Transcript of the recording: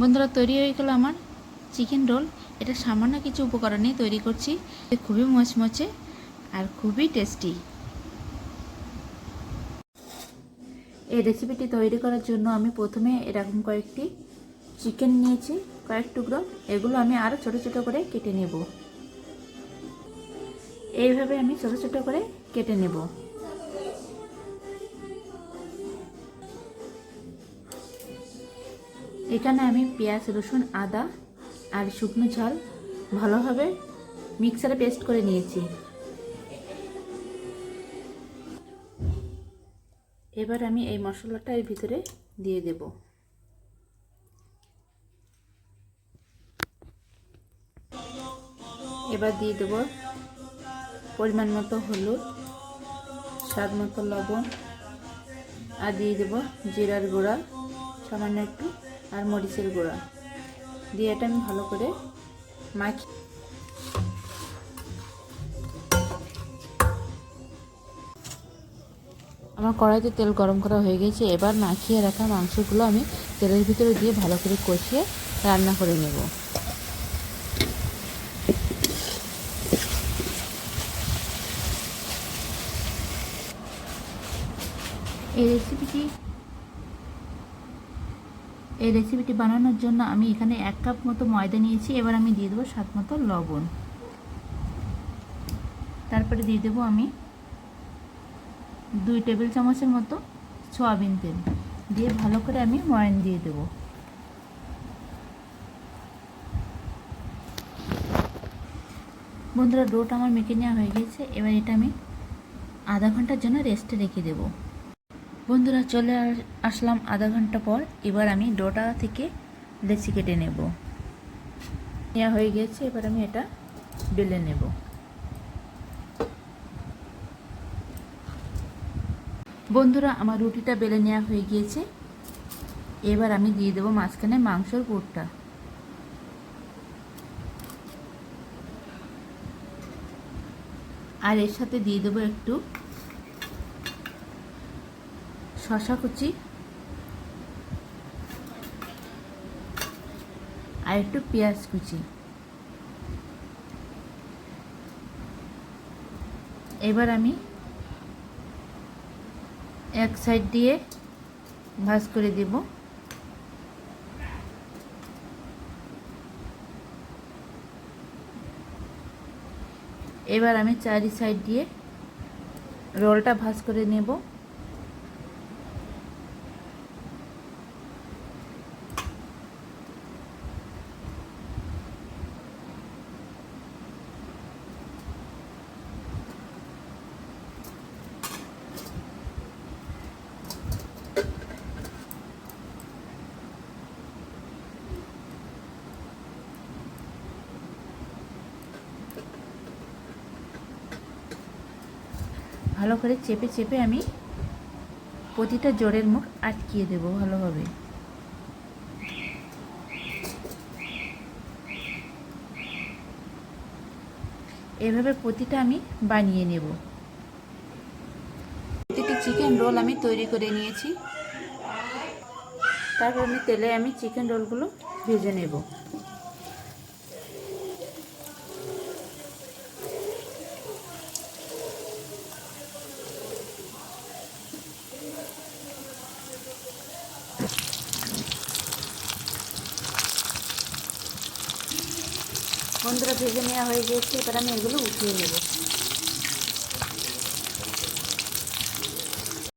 বন্ধুরা, তৈরি হয়ে গেল আমার চিকেন রোল এটা সামান্য কিছু উপকরণে তৈরি করছি। খুবই মচমচে আর খুবই টেস্টি এই রেসিপিটি তৈরি করার জন্য আমি প্রথমে এরকম কয়েকটি চিকেন নিয়েছি, কয়েক টুকরো। এগুলো আমি আরও ছোট ছোট করে কেটে নেব। এইভাবে আমি ছোট ছোট করে কেটে নেব। এখানে আমি পেঁয়াজ, রসুন, আদা আর শুকনো ঝাল ভালোভাবে মিক্সারে পেস্ট করে নিয়েছি। এবার আমি এই মশলাটা এর ভিতরে দিয়ে দেব। এবার দিয়ে দেব পরিমাণ মতো হলুদ, স্বাদ মতো লবণ, আর দিয়ে দেব জিরার গুঁড়া, সামান্য একটু আর মরিচের গুঁড়া। দিয়ে এটা আমি ভালো করে মাখি আমার কড়াইতে তেল গরম করা হয়ে গেছে। এবার মাখিয়ে রাখা মাংসগুলো আমি তেলের ভিতরে দিয়ে ভালো করে কষিয়ে রান্না করে নেব। এই রেসিপিটি এই রেসিপিটি বানানোর জন্য আমি এখানে এক কাপ মতো ময়দা নিয়েছি। এবার আমি দিয়ে দেবো স্বাদ মতো লবণ। তারপরে দিয়ে দেবো আমি দুই টেবিল চামচের মতো সয়াবিন তেল। দিয়ে ভালো করে আমি ময়ান দিয়ে দেব। বন্ধুরা ডোটা আমার মেখে নেওয়া হয়ে গেছে। এবার এটা আমি আধা ঘণ্টার জন্য রেস্টে রেখে দেব। বন্ধুরা, চলে আসলাম আধা ঘণ্টা পর। এবার আমি ডোটা থেকে লেচি কেটে নেব। নেওয়া হয়ে গেছে, এবার আমি এটা বেলে নেব। বন্ধুরা, আমার রুটিটা বেলে নেওয়া হয়ে গিয়েছে। এবার আমি দিয়ে দেবো মাঝখানে মাংসর পুরটা আর এর সাথে দিয়ে দেবো একটু শশা কুচি। আর একটু পেঁয়াজ কুচি। এবার আমি এক সাইড দিয়ে ভাজ করে দেব। এবার আমি চারি সাইড দিয়ে রোলটা ভাজ করে নেব। ভালো করে চেপে চেপে আমি প্রতিটা জোরের মুখ আটকিয়ে দেব ভালোভাবে। এভাবে প্রতিটা আমি বানিয়ে নেব। প্রতিটি চিকেন রোল আমি তৈরি করে নিয়েছি। তারপর আমি তেলে আমি চিকেন রোলগুলো ভেজে নেব। বন্ধুরা ভেজে নেওয়া হয়ে গেছে এবার আমি এগুলো উঠিয়ে নেব।